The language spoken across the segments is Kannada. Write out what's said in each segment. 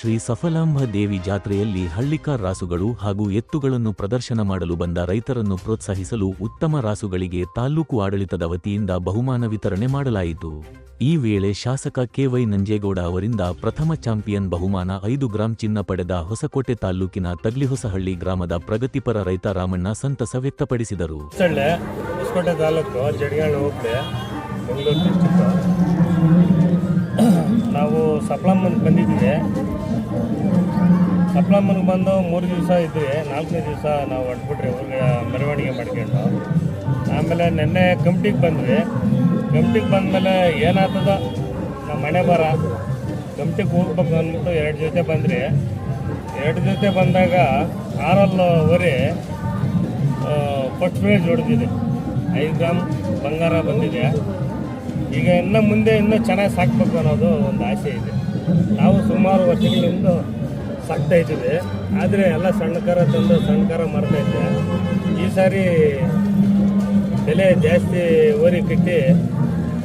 ಶ್ರೀ ಸಫಲಾಂಬ ದೇವಿ ಜಾತ್ರೆಯಲ್ಲಿ ಹಳ್ಳಿಕಾರ್ ರಾಸುಗಳು ಹಾಗೂ ಎತ್ತುಗಳನ್ನು ಪ್ರದರ್ಶನ ಮಾಡಲು ಬಂದ ರೈತರನ್ನು ಪ್ರೋತ್ಸಾಹಿಸಲು ಉತ್ತಮ ರಾಸುಗಳಿಗೆ ತಾಲ್ಲೂಕು ಆಡಳಿತದ ವತಿಯಿಂದ ಬಹುಮಾನ ವಿತರಣೆ ಮಾಡಲಾಯಿತು. ಈ ವೇಳೆ ಶಾಸಕ ಕೆವೈ ನಂಜೇಗೌಡ ಅವರಿಂದ ಪ್ರಥಮ ಚಾಂಪಿಯನ್ ಬಹುಮಾನ ಐದು ಗ್ರಾಂ ಚಿನ್ನ ಪಡೆದ ಹೊಸಕೋಟೆ ತಾಲ್ಲೂಕಿನ ತಗ್ಲಿಹೊಸಹಳ್ಳಿ ಗ್ರಾಮದ ಪ್ರಗತಿಪರ ರೈತ ರಾಮಣ್ಣ ಸಂತಸ ವ್ಯಕ್ತಪಡಿಸಿದರು. ನಾವು ಸಪ್ಲಮ್ಮನ್ಗೆ ಬಂದಿದ್ವಿ ಸಪ್ಲಮ್ಮನ್ಗೆ ಬಂದು ಮೂರು ದಿವಸ ಇದ್ವಿ, ನಾಲ್ಕನೇ ದಿವಸ ನಾವು ಹೊಟ್ಬಿಟ್ರಿ ಊರಿಗೆ ಮೆರವಣಿಗೆ ಮಾಡ್ಕೊಂಡು. ಆಮೇಲೆ ನಿನ್ನೆ ಕಮಿಟಿಗೆ ಬಂದ್ವಿ. ಕಮಿಟಿಗೆ ಬಂದಮೇಲೆ ಏನಾಗ್ತದ? ನಮ್ಮ ಮನೆ ಬರ ಕಮಿಟಿಗೆ ಹೋಗ್ಬೇಕು ಅಂದ್ಬಿಟ್ಟು ಎರಡು ಜೊತೆ ಬಂದ್ರಿ ಎರಡು ಜೊತೆ ಬಂದಾಗ ಆರಲ್ಲಿ ಹೊರಿ ಫಸ್ಟ್ ಪ್ರೈಸ್ ಹೊಡೆದಿದೆ. ಐದು ಗ್ರಾಮ್ ಬಂಗಾರ ಬಂದಿದೆ. ಈಗ ಇನ್ನೂ ಮುಂದೆ ಇನ್ನೂ ಚೆನ್ನಾಗಿ ಸಾಕ್ಬೇಕು ಅನ್ನೋದು ಒಂದು ಆಸೆ ಇದೆ. ನಾವು ಸುಮಾರು ವರ್ಷಗಳಿಂದ ಸಾಕ್ತಾ ಇದ್ದೀವಿ. ಆದರೆ ಎಲ್ಲ ಸಣ್ಣಕಾರ ತಂದು ಸಣ್ಣಕಾರ ಮಾಡ್ತಾ ಮಾರ್ತಾ ಇದ್ದೆ. ಈ ಸಾರಿ ಬೆಲೆ ಜಾಸ್ತಿ ಓರಿ ಕಟ್ಟಿ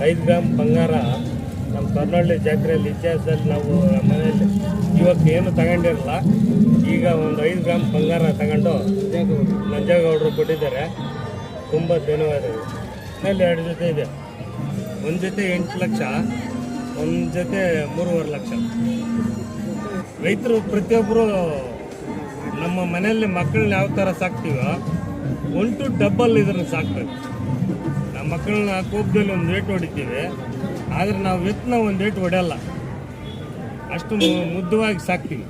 ಐದು ಗ್ರಾಮ್ ಬಂಗಾರ ನಮ್ಮ ಕರ್ನಾಟಕ ಜಾತ್ರೆಯಲ್ಲಿ ಇತಿಹಾಸದಲ್ಲಿ ನಾವು ಮನೆಯಲ್ಲಿ ಇವತ್ತು ಏನು ತಗೊಂಡಿರಲ್ಲ, ಈಗ ಒಂದು ಐದು ಗ್ರಾಮ್ ಬಂಗಾರ ತಗೊಂಡು ನಂಜೇಗೌಡರು ಕೊಟ್ಟಿದ್ದಾರೆ. ತುಂಬ ಧನ್ಯವಾದಗಳು. ಮೇಲೆ ಎರಡು ಜೊತೆ ಇದೆ. ಒಂದು ಜೊತೆ ಎಂಟು ಲಕ್ಷ. ಒಂದು ಜೊತೆ ಮೂರುವರೆ ಲಕ್ಷ. ರೈತರು ಪ್ರತಿಯೊಬ್ಬರು ನಮ್ಮ ಮನೆಯಲ್ಲಿ ಮಕ್ಕಳನ್ನ ಯಾವ ಥರ ಸಾಕ್ತೀವೋ, ಒನ್ ಟು ಡಬಲ್ ಇದನ್ನು ಸಾಕ್ಬೇಕು ನಮ್ಮ ಮಕ್ಕಳನ್ನ ಕೋಪದಲ್ಲಿ ಒಂದು ರೇಟ್ ಹೊಡಿತೀವಿ, ಆದರೆ ನಾವು ಎತ್ತನ ಒಂದು ರೇಟ್ ಹೊಡೆಯಲ್ಲ. ಅಷ್ಟು ಮುದ್ದವಾಗಿ ಸಾಕ್ತೀವಿ.